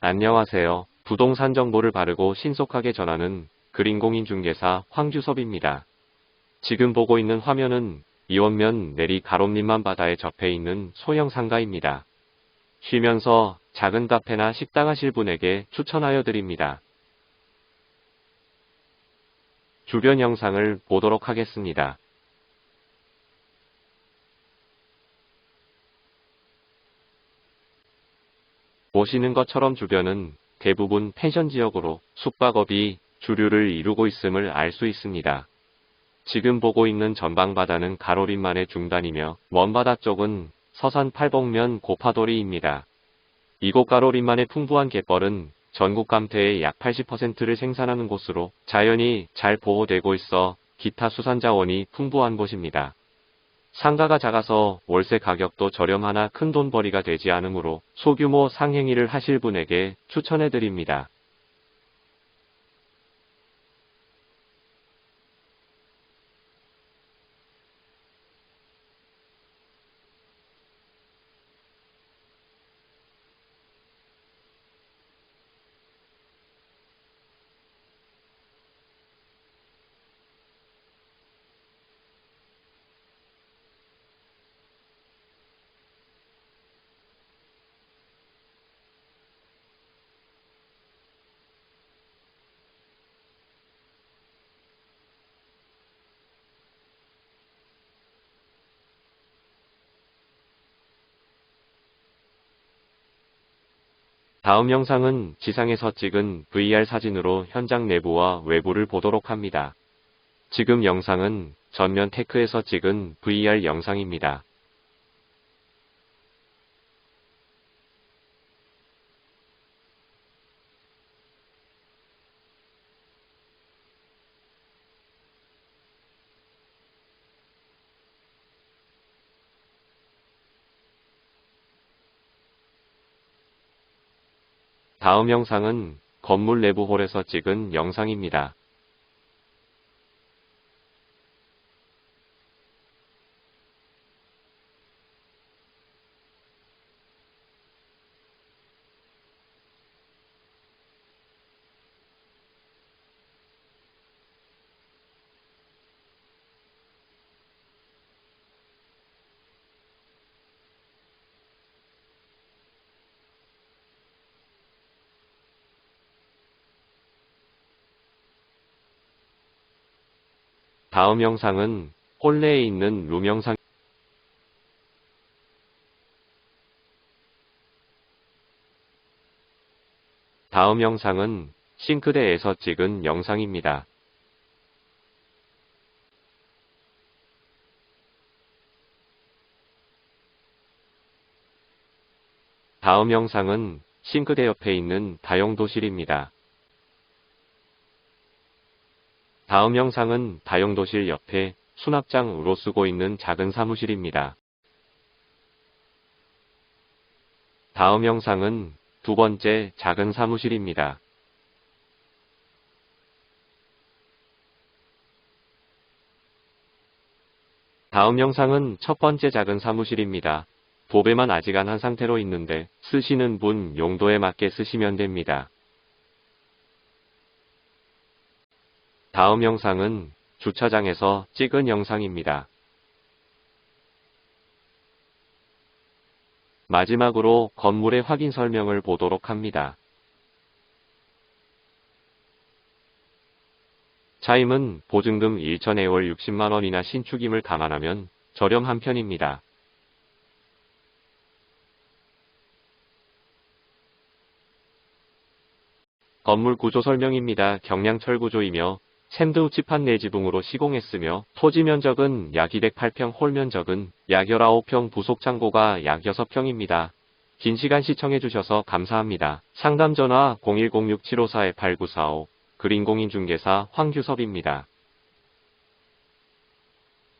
안녕하세요. 부동산 정보를 바르고 신속하게 전하는 그린공인중개사 황규섭입니다. 지금 보고 있는 화면은 이원면 내리 가롯림만 바다에 접해 있는 소형 상가입니다. 쉬면서 작은 카페나 식당 하실 분에게 추천하여 드립니다. 주변 영상을 보도록 하겠습니다. 보시는 것처럼 주변은 대부분 펜션 지역으로 숙박업이 주류를 이루고 있음을 알 수 있습니다. 지금 보고 있는 전방 바다는 가로림만의 중단이며 먼바다 쪽은 서산 팔복면 고파도리입니다. 이곳 가로림만의 풍부한 갯벌은 전국 감태의 약 80%를 생산하는 곳으로 자연이 잘 보호되고 있어 기타 수산자원이 풍부한 곳입니다. 상가가 작아서 월세 가격도 저렴하나 큰 돈벌이가 되지 않으므로 소규모 상행위를 하실 분에게 추천해 드립니다. 다음 영상은 지상에서 찍은 VR 사진으로 현장 내부와 외부를 보도록 합니다. 지금 영상은 전면 테크에서 찍은 VR 영상입니다. 다음 영상은 건물 내부 홀에서 찍은 영상입니다. 다음 영상은 홀내에 있는 룸 영상 다음 영상은 싱크대에서 찍은 영상입니다. 다음 영상은 싱크대 옆에 있는 다용도실입니다. 다음 영상은 다용도실 옆에 수납장으로 쓰고 있는 작은 사무실입니다. 다음 영상은 두 번째 작은 사무실입니다. 다음 영상은 첫 번째 작은 사무실입니다. 도배만 아직 안 한 상태로 있는데 쓰시는 분 용도에 맞게 쓰시면 됩니다. 다음 영상은 주차장에서 찍은 영상입니다. 마지막으로 건물의 확인 설명을 보도록 합니다. 차임은 보증금 1천에 월 60만원이나 신축임을 감안하면 저렴한 편입니다. 건물 구조 설명입니다. 경량철 구조이며 샌드우치판 내지붕으로 시공했으며 토지 면적은 약 208평 홀 면적은 약 19평 부속 창고가 약 6평입니다. 긴 시간 시청해주셔서 감사합니다. 상담 전화 0106-754-8945 그린공인중개사 황규섭입니다.